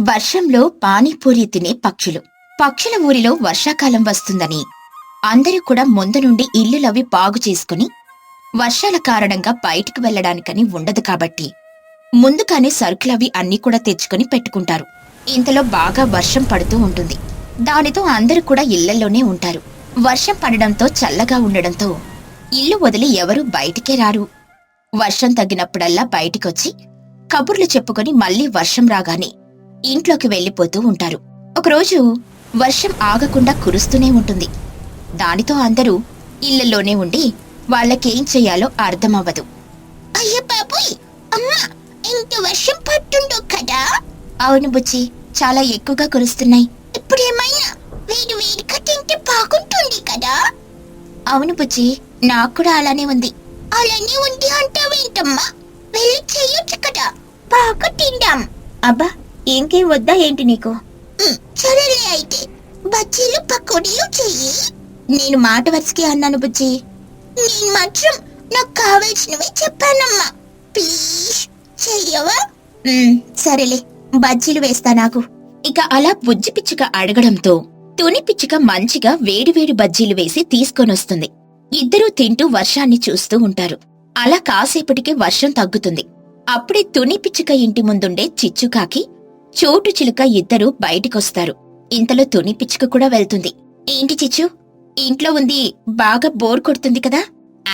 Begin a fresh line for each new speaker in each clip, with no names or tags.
వర్షంలో పానీపూరి తినే పక్షులు. పక్షుల ఊరిలో వర్షాకాలం వస్తుందని. అందరూ కూడా ముందు నుండి ఇల్లులవి బాగు చేసుకుని వర్షాల కారణంగా బయటికి వెళ్ళడానికని ఉండదు కాబట్టి. ముందుగానే సరుకులవి అన్నీ కూడా తెచ్చుకొని పెట్టుకుంటారు. ఇంతలో బాగా వర్షం పడుతూ ఉంటుంది. దానితో అందరూ కూడా ఇళ్ళలోనే ఉంటారు. వర్షం పడడంతో చల్లగా ఉండడంతో ఇల్లు వదిలి ఎవరూ బయటికే రారు. వర్షం తగ్గినప్పుడల్లా బయటికొచ్చి కబుర్లు చెప్పుకొని మళ్ళీ వర్షం రాగానే ఇంట్లోకి వెళ్ళిపోతూ ఉంటారు. ఒకరోజు వర్షం ఆగకుండా కురుస్తూనే ఉంటుంది. దానితో అందరూ ఇళ్ళలోనే ఉండి వాళ్ళకేం చెయ్యాలో అర్థమవ్వదు. అయ్య బాబోయ్! అమ్మా! ఇంత వర్షం పట్టుండో కదా! అవును బుచ్చి చాలా ఎక్కువగా కురుస్తున్నాయి. ఇప్పుడేమైనా వేడి వేడిగా తింటే బాగుంటుంది కదా! అవును బుజ్జి నాకు కూడా అలానే ఉంది. అలానే ఉంది అంటావేంటమ్మా? వెళ్ళి చెయ్యొచ్చు కదా! బాగా తిందాం! అబ్బా ఇంకేం వద్దా ఏంటి నీకు? సరేలే అయితే. బజ్జీలు పకోడీలు చెయ్యి. నేను మాట వరుసకి అన్నాను బుజ్జి. నేను మాత్రం నాకు కావాల్సినవి చెప్పానమ్మా. ప్లీజ్ చెయ్యవా? సరేలే. బజ్జీలు వేస్తా నాకు. ఇక అలా బుజ్జి పిచ్చుక అడగడంతో తుని పిచ్చుక మంచిగా వేడివేడి బజ్జీలు వేసి తీసుకొనొస్తుంది. ఇద్దరూ తింటూ వర్షాన్ని చూస్తూ ఉంటారు. అలా కాసేపటికి వర్షం తగ్గుతుంది. అప్పుడే తుని పిచ్చుక ఇంటి ముందుండే చిచ్చుకాకి చోటు చిలుక ఇద్దరూ బయటికొస్తారు. ఇంతలో తుని పిచ్చుక కూడా వెళ్తుంది. ఏంటి చిచ్చు? ఇంట్లో ఉంది బాగా బోర్ కొడుతుంది కదా?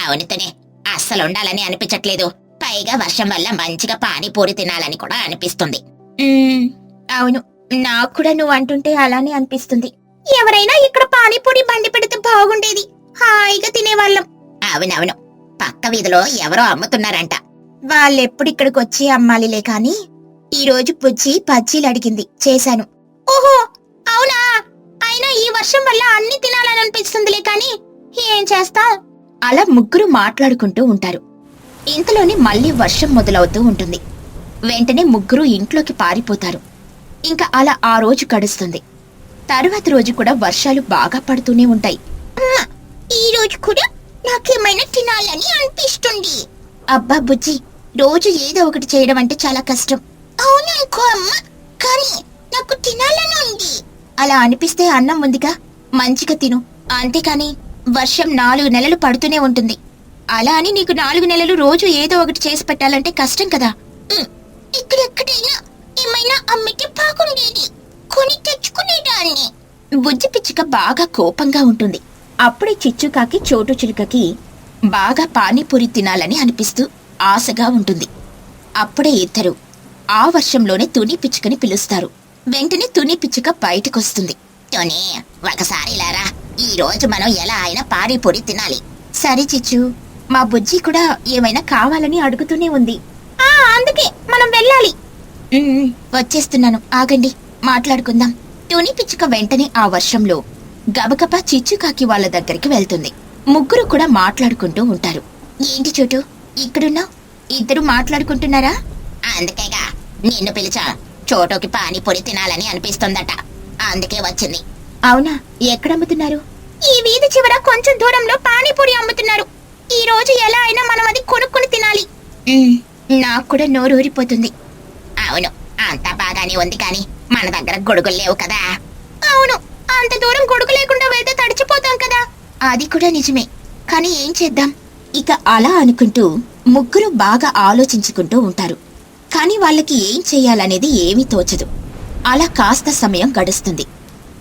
అవును తనే. అస్సలు ఉండాలని అనిపించట్లేదు. పైగా వర్షం వల్ల మంచిగా పానీపూరి తినాలని కూడా అనిపిస్తుంది. అవును. నాకు కూడా నువ్వు అంటుంటే అలానే అనిపిస్తుంది. ఎవరైనా ఇక్కడ పానీపూరి బండి పెడితే బాగుండేది. హాయిగా తినేవాళ్ళం. అవునవును. పక్క వీధిలో ఎవరో అమ్ముతున్నారంట. వాళ్ళెప్పుడు ఇక్కడికి వచ్చి అమ్మాలిలే కాని ఈ రోజు పుచ్చి పచ్చీలు అడిగింది. చేశాను. ఓహో అవునా? అయినా ఈ వర్షం వల్ల అన్ని తినాలనిపిస్తుందిలే కానీ కాని ఏం చేస్తాం అలా ముగ్గురు మాట్లాడుకుంటూ ఉంటారు. ఇంతలోనే మళ్ళీ వర్షం మొదలవుతూ ఉంటుంది. వెంటనే ముగ్గురు ఇంట్లోకి పారిపోతారు. ఇంకా అలా ఆ రోజు గడుస్తుంది. తరువాత రోజు కూడా వర్షాలు బాగా పడుతూనే ఉంటాయి. ఈ రోజు కూడా నాకేమైనా తినాలని అనిపిస్తుంది. అబ్బా బుజ్జి రోజు ఏదో ఒకటి చేయడం అంటే చాలా కష్టం. అవుననుకో అమ్మా. కానీ నాకు తినాలని ఉంది అలా అనిపిస్తే అన్నం ఉందిగా. మంచిగా తిను. అంతేకాని వర్షం నాలుగు నెలలు పడుతూనే ఉంటుంది. అలా అని నీకు నాలుగు నెలలు రోజు ఏదో ఒకటి చేసి పెట్టాలంటే కష్టం కదా. ఇక్కడెక్కడైనా ఏమైనా అమ్మితే బాగుండేది. కొని తెచ్చుకునేదాన్ని. బుజ్జి పిచ్చుక బాగా కోపంగా ఉంటుంది. అప్పుడే చిచ్చుకాకి చోటు చిలుకకి బాగా పానీపూరి తినాలని అనిపిస్తూ ఆశగా ఉంటుంది. అప్పుడే ఇద్దరు ఆ వర్షంలోనే తుని పిచ్చుకని పిలుస్తారు. వెంటనే తుని పిచ్చుక బయటకొస్తుంది. తుని ఒకసారి ఇలారా ఈ రోజు మనం ఎలా అయినా పానీపూరి తినాలి. సరే చిచ్చు. మా బుజ్జి కూడా ఏమైనా కావాలని అడుగుతూనే ఉంది. ఆ అందుకే మనం వెళ్ళాలి. వచ్చేస్తున్నాను. ఆగండి మాట్లాడుకుందాం. తుని పిచ్చుక వెంటనే ఆ వర్షంలో గబగబా చిచ్చుకాకి వాళ్ళ దగ్గరికి వెళ్తుంది. ముగ్గురు కూడా మాట్లాడుకుంటూ ఉంటారు. ఏంటి చోటు? ఇక్కడున్నావు? ఇద్దరు మాట్లాడుకుంటున్నారా? అందుకేగా. నిన్ను పిలిచా. చోటుకి పానీపూరి తినాలని అనిపిస్తుందట. అందుకే వచ్చింది. అవునా? ఎక్కడ అమ్ముతున్నారు? ఈ వీధి చివర కొంచెం దూరంలో పానీపూరి అమ్ముతున్నారు. ఈ రోజు ఎలా అయినా మనం అది కొనుక్కుని తినాలి. నాకు కూడా నోరు ఊరిపోతుంది. అవును అంతా బాగానే ఉంది కానీ మన దగ్గర గొడుగులు లేవు కదా. అవును అంత దూరం గొడుగు లేకుండా వెళ్తే తడిచిపోతాం కదా. అది కూడా నిజమే. కానీ ఏం చేద్దాం? ఇక అలా అనుకుంటూ ముగ్గురు బాగా ఆలోచించుకుంటూ ఉంటారు. కానీ వాళ్ళకి ఏం చెయ్యాలనేది ఏమీ తోచదు. అలా కాస్త సమయం గడుస్తుంది.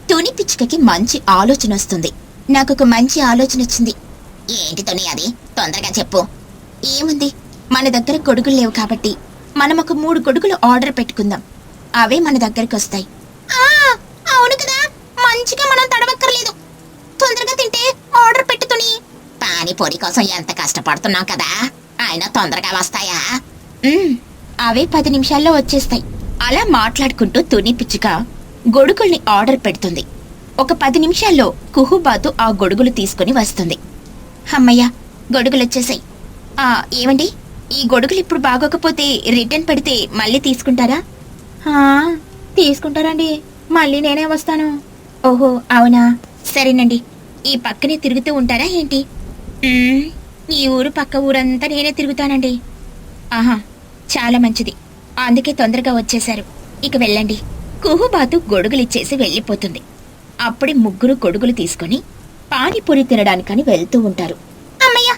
తుని పిచ్చుకకి మంచి ఆలోచన వస్తుంది. నాకొక మంచి ఆలోచన వచ్చింది. ఏంటి తుని అది? తొందరగా చెప్పు. ఏముంది? మన దగ్గర గొడుగులు లేవు కాబట్టి మనం ఒక మూడు గొడుగులు ఆర్డర్ పెట్టుకుందాం. అవే మన దగ్గరికి వస్తాయి. అవును కదా! మంచిగా మనం తడవక్కర్లేదు. తొందరగా తింటే ఆర్డర్ పెట్టుతుని పానీపూరి కోసం ఎంత కష్టపడుతున్నాం కదా! ఆయన తొందరగా వస్తాయా? అవే పది నిమిషాల్లో వచ్చేస్తాయి. అలా మాట్లాడుకుంటూ తుని పిచ్చుక గొడుగుల్ని ఆర్డర్ పెడుతుంది. ఒక పది నిమిషాల్లో కుహుబాతు ఆ గొడుగులు తీసుకుని వస్తుంది. అమ్మయ్య గొడుగులు వచ్చేసాయి ఆ ఏమండి ఈ గొడుగులు ఇప్పుడు బాగోకపోతే రిటర్న్ పెడితే మళ్ళీ తీసుకుంటారా? "ఆ, తీసుకుంటారండి. మళ్ళీ నేనే వస్తాను. ఓహో అవునా? సరేనండి. ఈ పక్కనే తిరుగుతూ ఉంటారా ఏంటి? "మ్మ్, ఈ ఊరు పక్క ఊరంతా నేనే తిరుగుతానండి. ఆహా చాలా మంచిది. అందుకే తొందరగా వచ్చేశారు. ఇక వెళ్ళండి. కుహుబాతు గొడుగులిచ్చేసి వెళ్ళిపోతుంది. అప్పుడే ముగ్గురు గొడుగులు తీసుకొని పానీపూరి తినడానికని వెళ్తూ ఉంటారు. అమ్మయ్య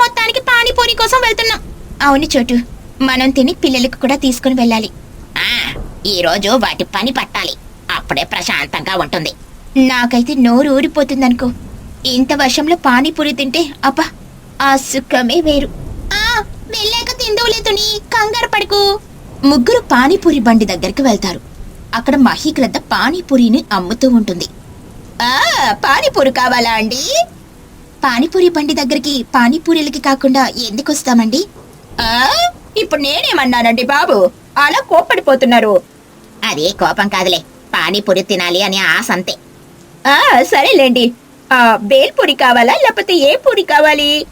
మొత్తానికి పానీపూరి కోసం వెళ్తున్నాం. అవును చోటు. మనం తిని పిల్లలకు కూడా తీసుకుని వెళ్ళాలి. ఈ రోజు వాటి పని పట్టాలి. అప్పుడే ప్రశాంతంగా ఉంటుంది. నాకైతే నోరు ఊరిపోతుందనుకో. ఇంత వర్షంలో పానీపూరి తింటే అబ్బా ఆ సుఖమే వేరు. వెళ్ళాక తిందువులే తుని కంగారు పడుకు. ముగ్గురు పానీపూరి బండి దగ్గరికి వెళ్తారు. అక్కడ మహీగ్రద్ద పానీపూరిని అమ్ముతూ ఉంటుంది. ఆ పానీపూరి కావాలా అండి? పానీపూరి బండి దగ్గరికి పానీపూరీలకి కాకుండా ఎందుకు వస్తామండి? ఆ ఇప్పుడు నేనేమన్నానండి బాబు? అలా కోప్పడిపోతున్నారు. అదే కోపం కాదులే. పానీపూరి తినాలి అని ఆశ అంతే. ఆ సరేలేండి. ఆ బేల్పూరి కావాలా లేకపోతే ఏ పూరి కావాలి?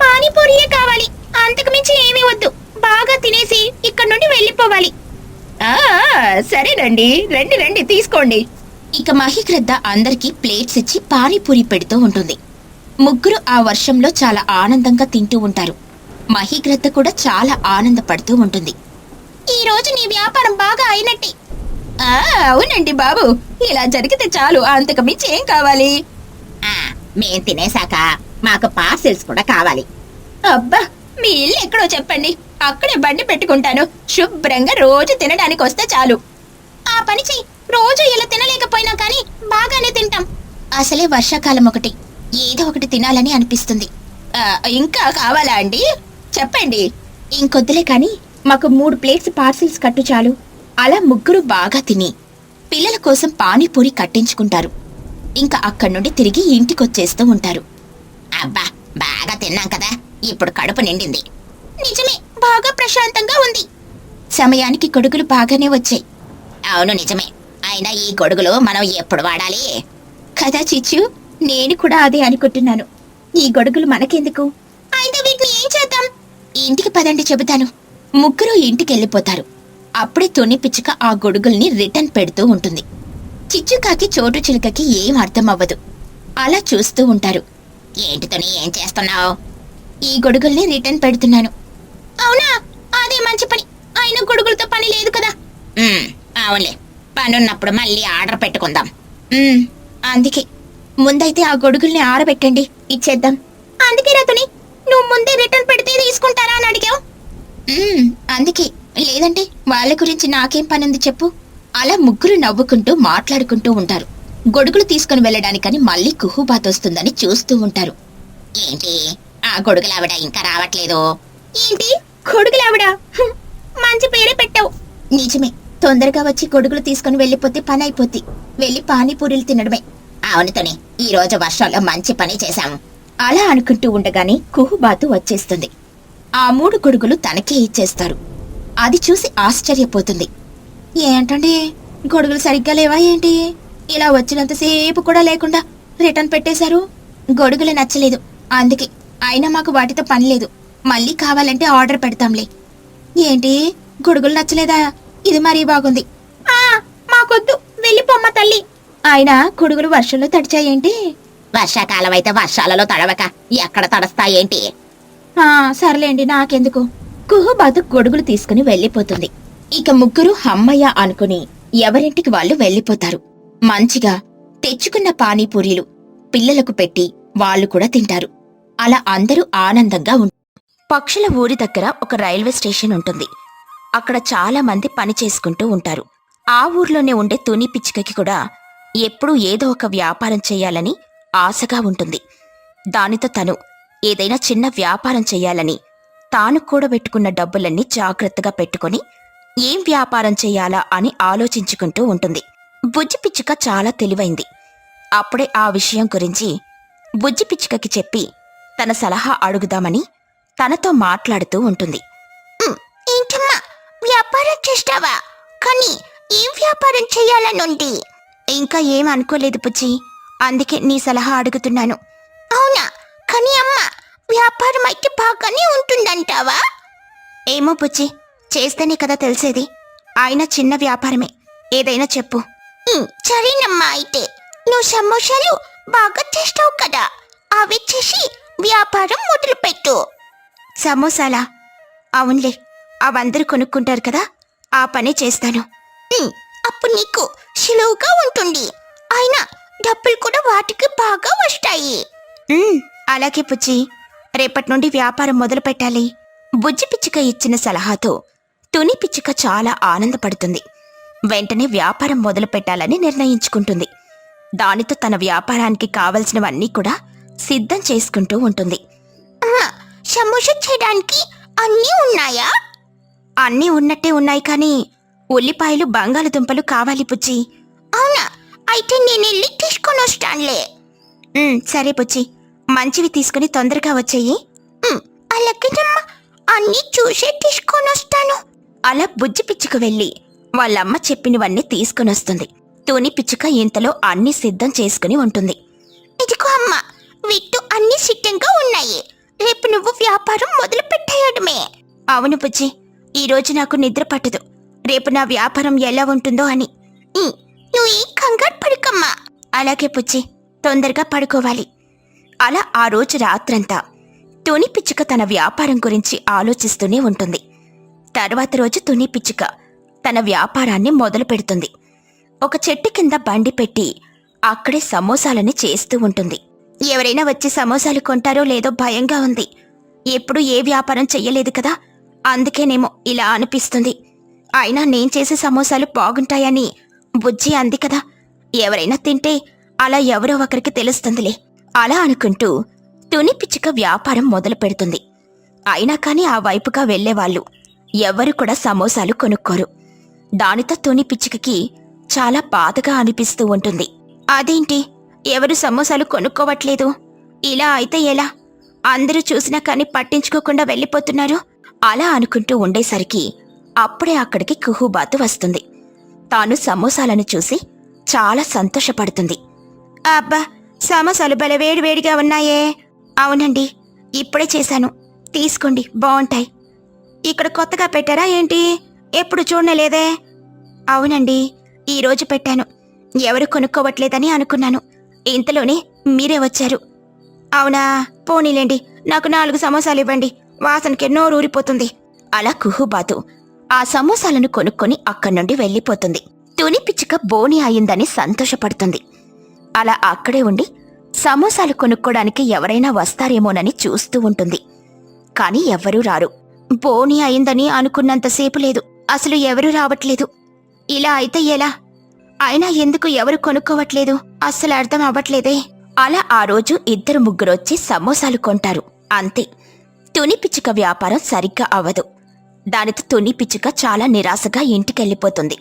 పానీపూరియే కావాలి. అంతకు మించి ఏమీ వద్దు. బాగా తినేసి ఇక్కడ నుండి వెళ్ళిపోవాలి. ఆ సరేనండి. రండి రండి తీసుకోండి. ఇక మహిగ్రద్ద అందరికీ ప్లేట్స్ ఇచ్చి పానీపూరి పెడుతూ ఉంటుంది. ముగ్గురు ఆ వర్షంలో చాలా ఆనందంగా తింటూ ఉంటారు. మహిగ్రద్ద కూడా చాలా ఆనందపడుతూ ఉంటుంది. ఈ రోజు నీ వ్యాపారం బాగా అయినట్టే. అవునండి బాబు. ఇలా జరిగితే చాలు. అంతకు మించి ఏం కావాలి? మేం తినేశాక మాకు పార్సిల్స్ కూడా కావాలి. అబ్బా! మీ ఇల్లు ఎక్కడో చెప్పండి. అక్కడే బండి పెట్టుకుంటాను. శుభ్రంగా రోజు తినడానికి వస్తే చాలు. ఆ పని చెయ్యి. రోజు ఇలా తినలేకపోయినా కానీ బాగానే తింటాం. అసలే వర్షాకాలం ఒకటి. ఏదో ఒకటి తినాలని అనిపిస్తుంది. ఆ, ఇంకా కావాలా అండి? చెప్పండి. ఇంకొద్దులే కానీ మాకు మూడు ప్లేట్స్ పార్సిల్స్ కట్టు చాలు. అలా ముగ్గురు బాగా తిని పిల్లల కోసం పానీపూరి కట్టించుకుంటారు. ఇంకా అక్కడి నుండి తిరిగి ఇంటికొచ్చేస్తూ ఉంటారు. అబ్బా బాగా తిన్నాం కదా. ఇప్పుడు కడుపు నిండింది. నిజమే బాగా ప్రశాంతంగా ఉంది. సమయానికి గొడుగులు బాగానే వచ్చాయి. అవును నిజమే. అయినా ఈ గొడుగులు మనం ఎప్పుడు వాడాలి? కదా చిచ్చు నేను కూడా అదే అనుకుంటున్నాను. ఈ గొడుగులు మనకెందుకు? అయితే వీటిని ఏం చేద్దాం? ఇంటికి పదండి చెబుతాను. ముగ్గురు ఇంటికి వెళ్ళిపోతారు అప్పుడే తొని పిచ్చుక ఆ గొడుగుల్ని రిటర్న్ పెడుతూ ఉంటుంది. చిచ్చుకాకి చోటు చిలుకకి ఏం అర్థం అవ్వదు. అలా చూస్తూ ఉంటారు. ఏంటితోని ఏం చేస్తున్నావు? ఈ గొడుగుల్ని రిటర్న్ పెడుతున్నాను. అవునా? అదే మంచి పని. ఆయన గొడుగులతో పని లేదు కదా. అవునులే. పనున్నప్పుడు మళ్ళీ ఆర్డర్ పెట్టుకుందాం. అందుకే. ముందైతే ఆ గొడుగుల్ని ఆరబెట్టండి. ఇచ్చేద్దాం. అందుకే రతని నువ్వు ముందే రిటర్న్ పెడితే తీసుకుంటారా అని అడిగావు? అందుకే. లేదంటే వాళ్ళ గురించి నాకేం పని ఉంది చెప్పు. అలా ముగ్గురు నవ్వుకుంటూ మాట్లాడుకుంటూ ఉంటారు. గొడుగులు తీసుకుని వెళ్ళడానికని మళ్ళీ కుహుబాత్ వస్తుందని చూస్తూ ఉంటారు. ఏంటి? ఆ గొడుగులావిడ ఇంకా రావట్లేదు. ఏంటి? గొడుగులావిడ హ్మ్, మంచి పేరే పెట్టావు. నిజమే. తొందరగా వచ్చి గొడుగులు తీసుకుని వెళ్ళిపోతే పని అయిపోద్ది. వెళ్ళి పానీపూరీలు తినడమే. అవునుతోని ఈ రోజు వర్షంలో మంచి పని చేశాము అలా అనుకుంటూ ఉండగానే కుహుబాతు వచ్చేస్తుంది. ఆ మూడు గొడుగులు తనకే ఇచ్చేస్తారు. అది చూసి ఆశ్చర్యపోతుంది. ఏంటండి? గొడుగులు సరిగ్గా లేవా ఏంటి? ఇలా వచ్చినంతసేపు కూడా లేకుండా రిటర్న్ పెట్టేశారు. గొడుగులు నచ్చలేదు. అందుకే అయినా మాకు వాటితో పని లేదు. మళ్ళీ కావాలంటే ఆర్డర్ పెడతాంలే. ఏంటి? గొడుగులు నచ్చలేదా? ఇది మరీ బాగుంది. ఆ మాకొద్దు. వెళ్ళిపోమ్మ తల్లి. ఆయన గొడుగులు వర్షంలో తడిచాయేంటి వర్షాకాలం అయితే వర్షాలలో తడవక ఎక్కడ తడస్తాయేంటి సర్లేండి నాకెందుకు? కుహుబాతు గొడుగులు తీసుకుని వెళ్ళిపోతుంది. ఇక ముగ్గురు హమ్మయ్య అనుకుని ఎవరింటికి వాళ్ళు వెళ్ళిపోతారు. మంచిగా తెచ్చుకున్న పానీపూరీలు పిల్లలకు పెట్టి వాళ్ళు కూడా తింటారు. అలా అందరూ ఆనందంగా ఉంటారు పక్షుల ఊరి దగ్గర ఒక రైల్వే స్టేషన్ ఉంటుంది. అక్కడ చాలా మంది పని చేసుకుంటూ ఉంటారు. ఆ ఊర్లోనే ఉండే తుని పిచ్చుకకి కూడా ఎప్పుడూ ఏదో ఒక వ్యాపారం చేయాలని ఆశగా ఉంటుంది. దానితో తను ఏదైనా చిన్న వ్యాపారం చేయాలని తాను కూడబెట్టుకున్న డబ్బులన్నీ జాగ్రత్తగా పెట్టుకొని ఏం వ్యాపారం చేయాలా అని ఆలోచించుకుంటూ ఉంటుంది. బుజ్జి పిచ్చుక చాలా తెలివైంది. అప్పుడే ఆ విషయం గురించి బుజ్జి పిచ్చుకకి చెప్పి తన సలహా అడుగుదామని తనతో మాట్లాడుతూ ఉంటుంది. ఏంటమ్మా? వ్యాపారం చేస్తావా? కానీ ఏం వ్యాపారం చేయాలనుంది? ఇంకా ఏం అనుకోలేదు బుజ్జి. అందుకే నీ సలహా అడుగుతున్నాను. అవునా? కానీ అమ్మ వ్యాపారం అయితే బాగానే ఉంటుందంటావా? ఏమో బుజ్జి చేస్తేనే కదా తెలిసేది. ఆయన చిన్న వ్యాపారమే. ఏదైనా చెప్పు. సరేనమ్మా అయితే. నువ్వు సమోసాలు బాగా చేస్తావు కదా? అవి చేసి వ్యాపారం మొదలుపెట్టు. సమోసాలా? అవునులే అవందరూ కొనుక్కుంటారు కదా ఆ పని చేస్తాను. అప్పుడు నీకు సులువుగా ఉంటుంది. అయినా డబ్బులు కూడా వాటికి బాగా వస్తాయి. అలాగే బుజ్జి రేపటి నుండి వ్యాపారం మొదలు పెట్టాలి. బుజ్జి పిచ్చుక ఇచ్చిన సలహాతో తుని పిచ్చుక చాలా ఆనందపడుతుంది. వెంటనే వ్యాపారం మొదలు పెట్టాలని నిర్ణయించుకుంటుంది. దానితో తన వ్యాపారానికి కావలసినవన్నీ కూడా సిద్ధం చేసుకుంటూ ఉంటుంది. సమోస చేయడానికి అన్నీ ఉన్నాయా? అన్నీ ఉన్నట్టే ఉన్నాయి కానీ ఉల్లిపాయలు బంగాళదుంపలు కావాలి పుచ్చి అవునా? అయితే నేను వెళ్ళి తీసుకొని వస్తానులే. సరే పుచ్చి మంచివి తీసుకుని తొందరగా వచ్చేయి. అలాగేనమ్మా. అన్నీ చూసే తీసుకొని వస్తాను. అలా బుజ్జి పిచ్చుకు వెళ్ళి వాళ్ళమ్మ చెప్పినవన్నీ తీసుకుని వస్తుంది. తూని పిచ్చుక ఇంతలో అన్ని సిద్ధం చేసుకుని ఉంటుంది. ఇదిగో అమ్మ. వీటితో అన్ని సిద్ధంగా ఉన్నాయి. రేపు నువ్వు వ్యాపారం మొదలు పెట్టేయడమే. అవును బుజ్జి ఈరోజు నాకు నిద్ర పట్టదు. రేపు నా వ్యాపారం ఎలా ఉంటుందో అని. నువ్వు ఏం కంగారు పడుకమ్మా. అలాగే పుచ్చి తొందరగా పడుకోవాలి. అలా ఆ రోజు రాత్రంతా తుని పిచ్చుక తన వ్యాపారం గురించి ఆలోచిస్తూనే ఉంటుంది. తర్వాత రోజు తుని పిచ్చుక తన వ్యాపారాన్ని మొదలు పెడుతుంది. ఒక చెట్టు కింద బండి పెట్టి అక్కడే సమోసాలని చేస్తూ ఉంటుంది. ఎవరైనా వచ్చి సమోసాలు కొంటారో లేదో భయంగా ఉంది. ఎప్పుడు ఏ వ్యాపారం చెయ్యలేదు కదా. అందుకేనేమో ఇలా అనిపిస్తుంది. అయినా నేను చేసే సమోసాలు బాగుంటాయని బుజ్జి అంది కదా. ఎవరైనా తింటే అలా ఎవరో ఒకరికి తెలుస్తుందిలే. అలా అనుకుంటూ తుని పిచ్చుక వ్యాపారం మొదలు పెడుతుంది. అయినా కాని ఆ వైపుగా వెళ్ళేవాళ్ళు ఎవరు కూడా సమోసాలు కొనుక్కోరు. దానితో తుని పిచ్చుకకి చాలా బాధగా అనిపిస్తూ ఉంటుంది. అదేంటి? ఎవరు సమోసాలు కొనుక్కోవట్లేదు. ఇలా అయితే ఎలా? అందరూ చూసినా కానీ పట్టించుకోకుండా వెళ్ళిపోతున్నారు. అలా అనుకుంటూ ఉండేసరికి అప్పుడే అక్కడికి కుహుబాతు వస్తుంది. తాను సమోసాలను చూసి చాలా సంతోషపడుతుంది. అబ్బా సమోసాలు భలే వేడివేడిగా ఉన్నాయే. అవునండి ఇప్పుడే చేశాను. తీసుకోండి బాగుంటాయి. ఇక్కడ కొత్తగా పెట్టారా ఏంటి? ఎప్పుడు చూడలేదే? అవునండి ఈరోజు పెట్టాను. ఎవరు కొనుక్కోవట్లేదని అనుకున్నాను. ఇంతలోనే మీరే వచ్చారు. అవునా? పోనీలేండి. నాకు నాలుగు సమోసాలు ఇవ్వండి. వాసనకెన్నో రూరిపోతుంది. అలా కుహుబాతు ఆ సమోసాలను కొనుక్కొని అక్కడి నుండి వెళ్ళిపోతుంది. తుని పిచ్చుక బోని అయిందని సంతోషపడుతుంది. అలా అక్కడే ఉండి సమోసాలు కొనుక్కోడానికి ఎవరైనా వస్తారేమోనని చూస్తూ ఉంటుంది. కాని ఎవ్వరూ రారు. బోని అయిందని అనుకున్నంతసేపు లేదు. అసలు ఎవరూ రావట్లేదు. ఇలా అయితే ఎలా? అయినా ఎందుకు ఎవరు కొనుక్కోవట్లేదు? అస్సలు అర్థం అవ్వట్లేదే. అలా ఆ రోజు ఇద్దరు ముగ్గురొచ్చి సమోసాలు కొంటారు. అంతే. తుని పిచ్చుక వ్యాపారం సరిగ్గా అవ్వదు. దానితో తుని పిచ్చుక చాలా నిరాశగా ఇంటికెళ్ళిపోతుంది.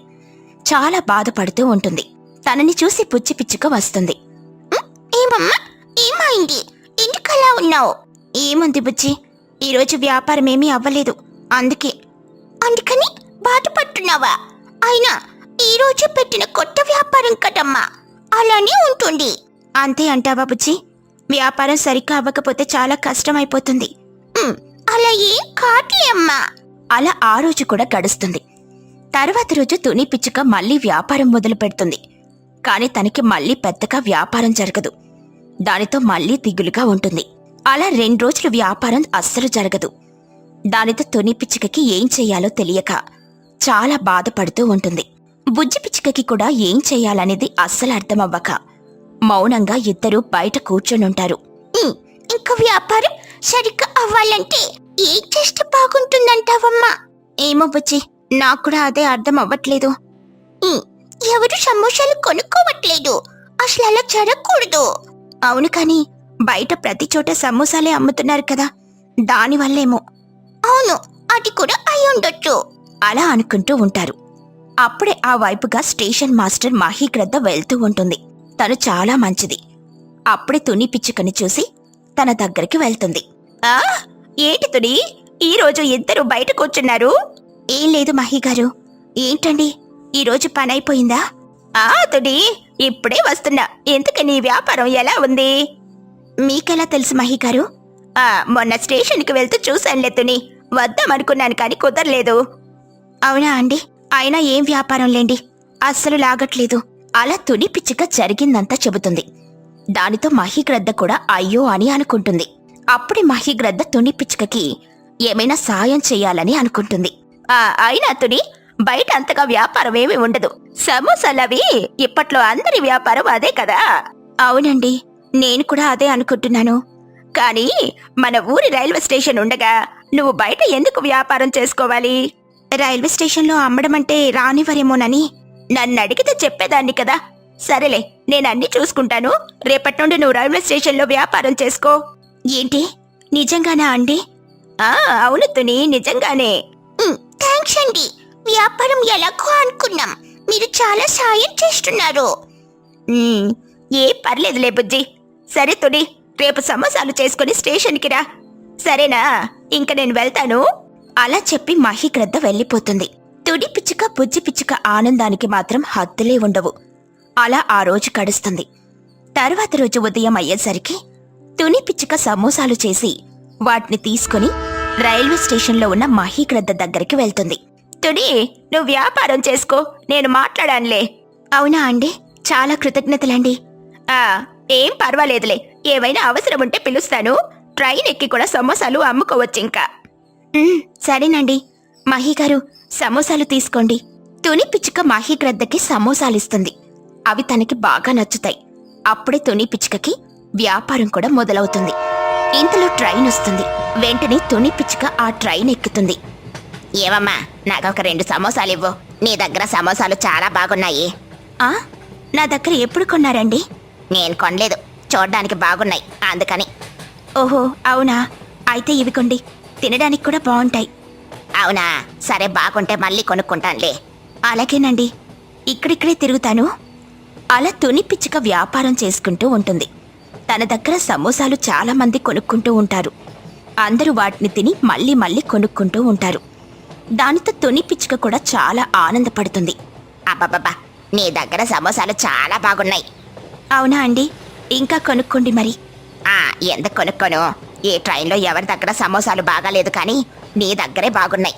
చాలా బాధపడుతూ ఉంటుంది. తనని చూసి పుచ్చి పిచ్చుక వస్తుంది. ఏమమ్మా? ఏమైంది ఎందుకలా ఉన్నావు? ఏముంది బుజ్జి? ఈరోజు వ్యాపారం ఏమీ అవ్వలేదు. అందుకే. అందుకని బాధపడుతున్నావా? అయినా ఈ రోజు పెట్టిన కొత్త వ్యాపారం కదమ్మా. అలానే ఉంటుంది. అంతే అంటావా బాబుజీ. వ్యాపారం సరిగ్గా అవ్వకపోతే చాలా కష్టమైపోతుంది. ఉమ్, అలా ఏం కాదులే అమ్మా? అలా ఆ రోజు కూడా గడుస్తుంది. తర్వాత రోజు తుని పిచ్చుక మళ్ళీ వ్యాపారం మొదలు పెడుతుంది. కాని తనకి మళ్ళీ పెద్దగా వ్యాపారం జరగదు. దానితో మళ్ళీ దిగులుగా ఉంటుంది. అలా రెండు రోజులు వ్యాపారం అస్సలు జరగదు. దానితో తుని పిచ్చుకకి ఏం చెయ్యాలో తెలియక చాలా బాధపడుతూ ఉంటుంది. బుజ్జి పిచ్చుకకి కూడా ఏం చేయాలనేది అస్సలు అర్థమవ్వక మౌనంగా ఇద్దరూ బయట కూర్చొనుంటారు. ఇంకా వ్యాపారం సరిగ్గా అవ్వాలంటే ఏం చేస్తే బాగుంటుందంటావమ్మా. ఏమో బుజ్జి నాకు కూడా అదే అర్థం అవ్వట్లేదు ఎవరు సమోసాలు కొనుక్కోవట్లేదు. అసలు అలా జరగకూడదు. అవును కానీ బయట ప్రతి చోట సమోసాలే అమ్ముతున్నారు కదా దానివల్లేమో అవును అది కూడా అయి ఉండొచ్చు అలా అనుకుంటూ ఉంటారు. అప్పుడే ఆ వైపుగా స్టేషన్ మాస్టర్ మహీగ్రద్ద వెళ్తూ ఉంటుంది. తను చాలా మంచిది. అప్పుడే తుని పిచ్చుకని చూసి తన దగ్గరికి వెళ్తుంది. ఆ? ఏంటి తుని? ఈరోజు ఇద్దరు బయట కూర్చున్నారు? ఏం లేదు మహిగారు ఏంటండి? ఈరోజు పని అయిపోయిందా? ఆ తుని ఇప్పుడే వస్తున్నా. ఎందుకు నీ వ్యాపారం ఎలా ఉంది? మీకెలా తెలుసు మహిగారు ఆ మొన్న స్టేషన్కి వెళ్తూ చూశానులే తుని. వద్దామనుకున్నాను కానీ కుదరలేదు. అవునా అండి? అయినా ఏం వ్యాపారం లేండి. అస్సలు లాగట్లేదు. అలా తుని పిచ్చిక జరిగిందంతా చెబుతుంది. దానితో మహిగ్రద్ద కూడా అయ్యో అని అనుకుంటుంది. అప్పుడే మహిగ్రద్ద తుని పిచ్చుకకి ఏమైనా సాయం చేయాలని అనుకుంటుంది. ఆ అయినా తుని బయట అంతగా వ్యాపారం ఏమీ ఉండదు. సమోసాలవి ఇప్పట్లో అందరి వ్యాపారం అదే కదా? అవునండి నేను కూడా అదే అనుకుంటున్నాను. కానీ మన ఊరి రైల్వే స్టేషన్ ఉండగా నువ్వు బయట ఎందుకు వ్యాపారం చేసుకోవాలి? రైల్వే స్టేషన్లో అమ్మడం అంటే రానివ్వరేమోనని నన్ను అడిగితే చెప్పేదాన్ని కదా. సరేలే నేను అన్ని చూసుకుంటాను. రేపటి నుండి నువ్వు రైల్వే స్టేషన్లో వ్యాపారం చేసుకో. ఏంటి? నిజంగానా అండి? ఆ అవును తుని నిజంగానే. థ్యాంక్స్ అండి. వ్యాపారం ఎలాగో అనుకున్నాం. మీరు చాలా సాయం చేస్తున్నారు. ఏ పర్లేదులే బుజ్జి. సరే తుని రేపు సమోసాలు చేసుకుని స్టేషన్కి రా. సరేనా? ఇంక నేను వెళ్తాను. అలా చెప్పి మహిగ్రద్ద వెళ్ళిపోతుంది. తుడి పిచ్చుక బుజ్జి పిచ్చుక ఆనందానికి మాత్రం హద్దులే ఉండవు. అలా ఆ రోజు గడుస్తుంది. తర్వాత రోజు ఉదయం అయ్యేసరికి తుని పిచ్చుక సమోసాలు చేసి వాటిని తీసుకుని రైల్వే స్టేషన్లో ఉన్న మహీగ్రద్ద దగ్గరికి వెళ్తుంది. తుడి నువ్వు వ్యాపారం చేసుకో నేను మాట్లాడానులే. అవునా అండి? చాలా కృతజ్ఞతలండి. ఆ ఏం పర్వాలేదులే. ఏవైనా అవసరం ఉంటే పిలుస్తాను. ట్రైన్ ఎక్కి కూడా సమోసాలు అమ్ముకోవచ్చు ఇంకా. సరేనండి. మహి గారు సమోసాలు తీసుకోండి. తుని పిచ్చుక మహిగ్రద్దకి సమోసాలిస్తుంది. అవి తనకి బాగా నచ్చుతాయి. అప్పుడే తుని పిచ్చుకకి వ్యాపారం కూడా మొదలవుతుంది. ఇంతలో ట్రైన్ వస్తుంది. వెంటనే తుని పిచ్చుక ఆ ట్రైన్ ఎక్కుతుంది. ఏవమ్మా నాకు ఒక రెండు సమోసాలు ఇవ్వు. నీ దగ్గర సమోసాలు చాలా బాగున్నాయి. ఆ? నా దగ్గర ఎప్పుడు కొన్నారండి? నేను కొనలేదు. చూడ్డానికి బాగున్నాయి. అందుకని. ఓహో అవునా? అయితే ఇవి కొండి. తినడానికి కూడా బాగుంటాయి. అవునా? సరే బాగుంటే మళ్ళీ కొనుక్కుంటానులే. అలాగేనండి. ఇక్కడిక్కడే తిరుగుతాను. అలా తుని పిచ్చుక వ్యాపారం చేసుకుంటూ ఉంటుంది. తన దగ్గర సమోసాలు చాలామంది కొనుక్కుంటూ ఉంటారు. అందరూ వాటిని తిని మళ్ళీ మళ్ళీ కొనుక్కుంటూ ఉంటారు. దానితో తుని పిచ్చుక కూడా చాలా ఆనందపడుతుంది. అబ్బబ్బబ్బా! నీ దగ్గర సమోసాలు చాలా బాగున్నాయి. అవునా అండి? ఇంకా కొనుక్కోండి మరి. ఎందుకు కొనుక్కోను? ఈ ట్రైన్లో ఎవరి దగ్గర సమోసాలు బాగాలేదు కానీ నీ దగ్గరే బాగున్నాయి.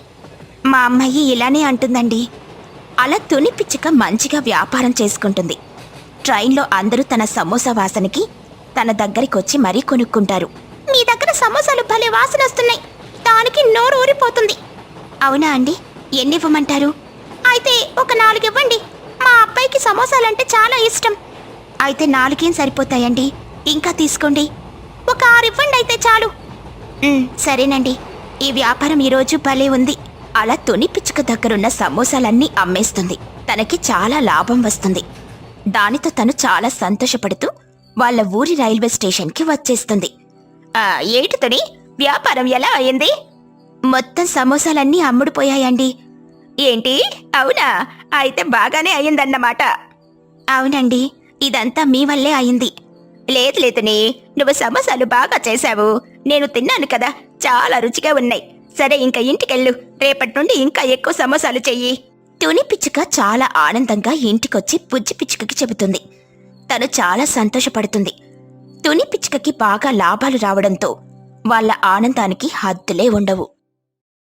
మా అమ్మాయి ఇలానే అంటుందండి. అలా తుని పిచ్చుక మంచిగా వ్యాపారం చేసుకుంటుంది. ట్రైన్లో అందరూ తన సమోసా వాసనకి తన దగ్గరికి వచ్చి మరీ కొనుక్కుంటారు. మీ దగ్గర సమోసాలు భలే వాసన వస్తున్నాయి దానికి నోరు ఊరిపోతుంది. అవునా అండి? ఎన్ని ఇవ్వమంటారు అయితే ఒక నాలుగు ఇవ్వండి మా అబ్బాయికి సమోసాలంటే చాలా ఇష్టం. అయితే నాలుగేం సరిపోతాయండి? ఇంకా తీసుకోండి. ఒక ఆరు ఇవ్వండి అయితే చాలు. "ఉమ్, సరేనండి. ఈ వ్యాపారం ఈరోజు భలే ఉంది. అలా తుని పిచ్చుక దగ్గరున్న సమోసాలన్నీ అమ్మేస్తుంది. తనకి చాలా లాభం వస్తుంది. దానితో తను చాలా సంతోషపడుతూ వాళ్ళ ఊరి రైల్వే స్టేషన్కి వచ్చేస్తుంది. ఏటి తుని? వ్యాపారం ఎలా అయింది? మొత్తం సమోసాలన్నీ అమ్ముడుపోయాయండి. ఏంటి? అవునా? అయితే బాగానే అయిందన్నమాట అవునండి. ఇదంతా మీ వల్లే అయింది. లేదు లేతుని నువ్వు సమోసాలు బాగా చేశావు. నేను తిన్నాను కదా చాలా రుచిగా ఉన్నాయి. సరే ఇంకా ఇంటికెళ్ళు. రేపటి నుండి ఇంకా ఎక్కువ సమోసాలు చెయ్యి. తుని పిచ్చుక చాలా ఆనందంగా ఇంటికొచ్చి బుజ్జి పిచ్చుకకి చెబుతుంది. తను చాలా సంతోషపడుతుంది. తుని పిచ్చుకకి బాగా లాభాలు రావడంతో వాళ్ళ ఆనందానికి హద్దులే ఉండవు.